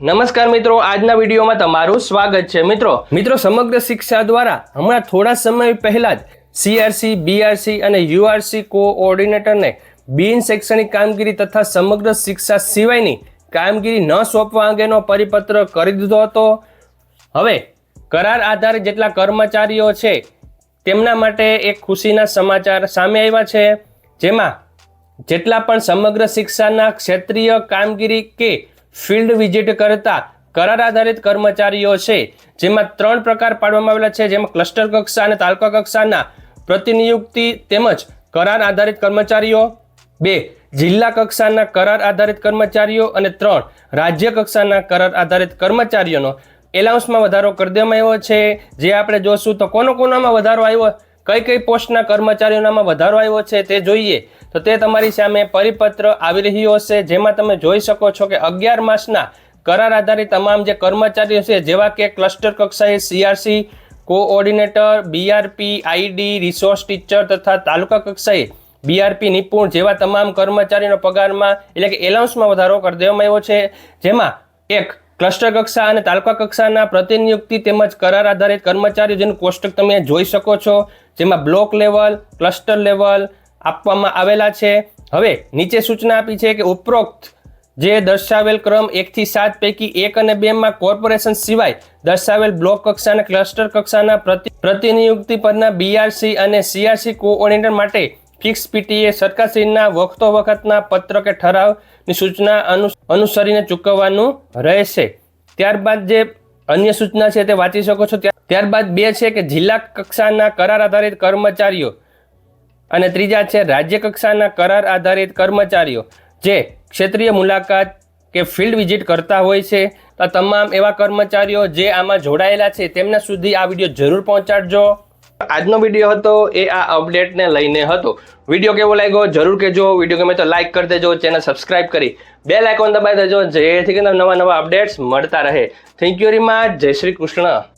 નમસ્કાર મિત્રો, આજના વિડીયોમાં તમારું સ્વાગત છે. મિત્રો મિત્રો, સમગ્ર શિક્ષા દ્વારા હમણાં થોડા સમય પહેલા જ સીઆરસી બીઆરસી અને યુઆરસી કોઓર્ડિનેટરને બિન શૈક્ષણિક કામગીરી તથા સમગ્ર શિક્ષા સિવાયની કામગીરી ન સોંપવા અંગેનો પરિપત્ર કરી દીધો હતો. હવે, કરાર આધારે જેટલા કર્મચારીઓ છે, તેમના માટે એક ખુશીના સમાચાર સામે આવ્યા છે. જેમાં, જેટલા પણ સમગ્ર શિક્ષાના ક્ષેત્રીય કામગીરી કે ફિલ્ડ વિઝિટ કરતા કરાર આધારિત કર્મચારીઓ છે. જેમાં ત્રણ પ્રકાર પાડવામાં આવેલા છે. જેમાં ક્લસ્ટર કક્ષા અને તાલુકા કક્ષાના પ્રતિનિયુક્તિ તેમજ કરાર આધારિત કર્મચારીઓ, બે, જિલ્લા કક્ષાના કરાર આધારિત કર્મચારીઓ અને ત્રણ, રાજ્ય કક્ષાના કરાર આધારિત કર્મચારીઓનો એલાઉન્સમાં વધારો કરી દેવામાં આવ્યો છે. જે આપણે જોશું તો કોનો કોનામાં વધારો આવ્યો? કઈ કઈ પોસ્ટના કર્મચારીઓનામાં વધારો આવ્યો છે તે જોઈએ. તો તે તમારી સામે પરિપત્ર આવી રહ્યો હશે, જેમાં તમે જોઈ શકો છો કે અગિયાર માસના કરાર આધારિત તમામ જે કર્મચારીઓ છે, જેવા કે ક્લસ્ટર કક્ષાએ CRC coordinator BRP ID resource teacher તથા તાલુકા કક્ષાએ બીઆરપી નિપુણ જેવા તમામ કર્મચારીનો પગારમાં, એટલે કે એલાઉન્સમાં વધારો કરી દેવામાં આવ્યો છે. જેમાં એક ક્લસ્ટર કક્ષા અને તાલુકા કક્ષાના પ્રતિનિયુક્તિ તેમજ કરાર આધારિત કર્મચારીઓ જેનું કોષ્ટક તમે જોઈ શકો છો, જેમાં બ્લોક લેવલ, ક્લસ્ટર લેવલ આપવામાં આવેલા છે. હવે નીચે સૂચના આપી છે કે ઉપરોક્ત જે દર્શાવેલ ક્રમ એકથી સાત પૈકી એક અને બેમાં કોર્પોરેશન સિવાય દર્શાવેલ બ્લોક કક્ષા અને ક્લસ્ટર કક્ષાના પ્રતિ, પ્રતિનિયુક્તિ પરના બીઆરસી અને સીઆરસી કોઓર્ડિનેટર માટે ફિક્સ પીટીએ સરકારશ્રીના વખતો વખતના પત્ર કે ઠરાવની સૂચના અનુસરીને ચૂકવવાનું રહેશે. ત્યારબાદ જે અન્ય સૂચના છે તે વાંચી શકો છો. ત્યારબાદ બે છે કે જિલ્લા કક્ષાના કરાર આધારિત કર્મચારીઓ અને ત્રીજા છે રાજ્ય કક્ષાના કરાર આધારિત કર્મચારીઓ. જે ક્ષેત્રીય મુલાકાત કે ફિલ્ડ વિઝિટ કરતા હોય છે. તો તમામ એવા કર્મચારીઓ જે આમાં જોડાયેલા છે, તેમના સુધી આ વીડિયો જરૂર પહોંચાડજો. આજનો વીડિયો હતો એ આ અપડેટને લઈને હતો. વીડિયો કેવો લાગ્યો? જરૂર કહેજો. વીડિયો ગમે તો લાઈક કરી દેજો. ચેનલ સબસ્ક્રાઇબ કરી બે લાઇકોન દબાવી દેજો. જેથી કરીને નવા નવા અપડેટ્સ મળતા રહે. થેન્ક યુ વેરી મચ જય શ્રી કૃષ્ણ.